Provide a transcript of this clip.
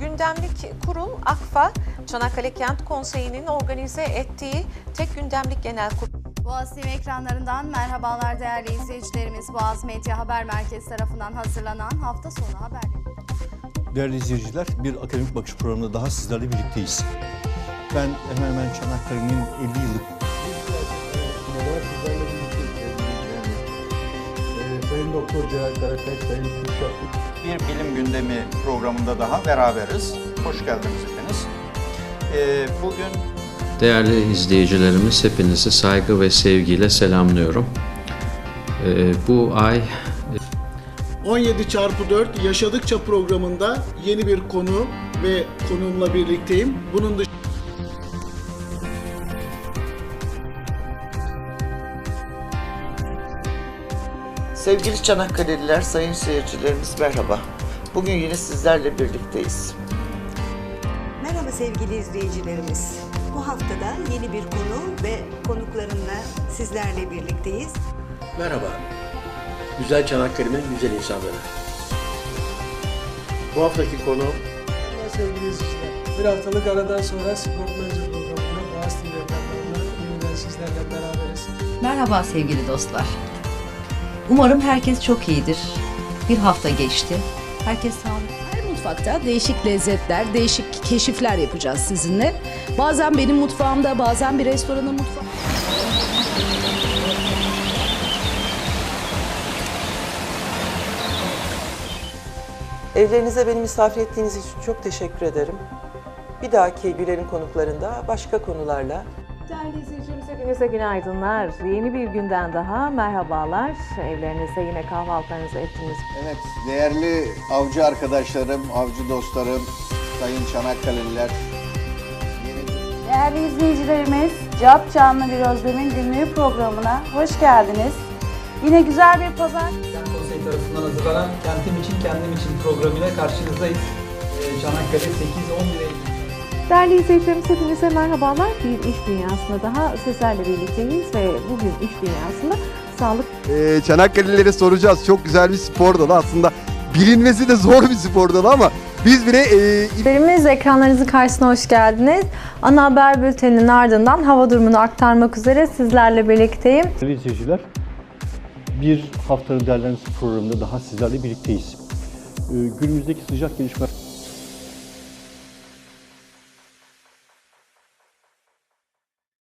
Gündemlik Kurul AKFA, Çanakkale Kent Konseyi'nin organize ettiği tek gündemlik genel kurul. Boğaz TV ekranlarından merhabalar değerli izleyicilerimiz. Boğaz Medya Haber Merkezi tarafından hazırlanan hafta sonu haberleri. Değerli izleyiciler, bir akademik bakış programında daha sizlerle birlikteyiz. Ben hemen hemen Çanakkale'nin 50 yıllık Celal Karakaş, Sayın Kürşat Bir bilim gündemi programında daha beraberiz. Hoş geldiniz hepiniz. Ee, bugün Değerli izleyicilerimiz hepinizi saygı ve sevgiyle selamlıyorum. Ee, bu ay 17 çarpı 4 Yaşadıkça programında yeni bir konu ve konuğumla birlikteyim. Bunun dışında Sevgili Çanakkale'liler, sayın seyircilerimiz merhaba. Bugün yine sizlerle birlikteyiz. Merhaba sevgili izleyicilerimiz. Bu haftada yeni bir konu ve konuklarımla sizlerle birlikteyiz. Merhaba. Güzel Çanakkale'nin güzel insanları. Bu haftaki konu Sevgili izleyiciler, bir haftalık aradan sonra Spor Manager programında Boğaz TV ekranlarında yeniden sizlerle beraberiz. Merhaba sevgili dostlar. Umarım herkes çok iyidir. Bir hafta geçti. Herkes sağlıklı. Her mutfakta değişik lezzetler, değişik keşifler yapacağız sizinle. Bazen benim mutfağımda, bazen bir restoranın mutfağı. Evlerinize beni misafir ettiğiniz için çok teşekkür ederim. Bir dahaki Güler'in konuklarında başka konularla Değerli izleyicilerimiz hepinize günaydınlar. Yeni bir günden daha merhabalar. Evlerinizde yine kahvaltılarınızı ettiniz. Evet, değerli avcı arkadaşlarım, avcı dostlarım, sayın Çanakkale'liler. Değerli izleyicilerimiz, Cap Canlı Bir Özlem'in günlüğü programına hoş geldiniz. Yine güzel bir pazar Kent Konseyi tarafından hazırlanan Kentim için Kendim için programıyla karşınızdayız. Ee, Çanakkale 8-11 Eylül. Değerli izleyicilerimiz hepinize merhabalar. Bir iş dünyasında daha sizlerle birlikteyiz ve bugün iş dünyasında sağlık Ee, Çanakkale'lilere soracağız. Çok güzel bir spor dalı aslında. Bilinmesi de zor bir spor dalı ama biz bile e, Haberimiz ekranlarınızın karşısına hoş geldiniz. Ana haber bülteninin ardından hava durumunu aktarmak üzere sizlerle birlikteyim. değerli izleyiciler, bir haftanın değerlendirmesi programında daha sizlerle birlikteyiz. Ee, günümüzdeki sıcak gelişme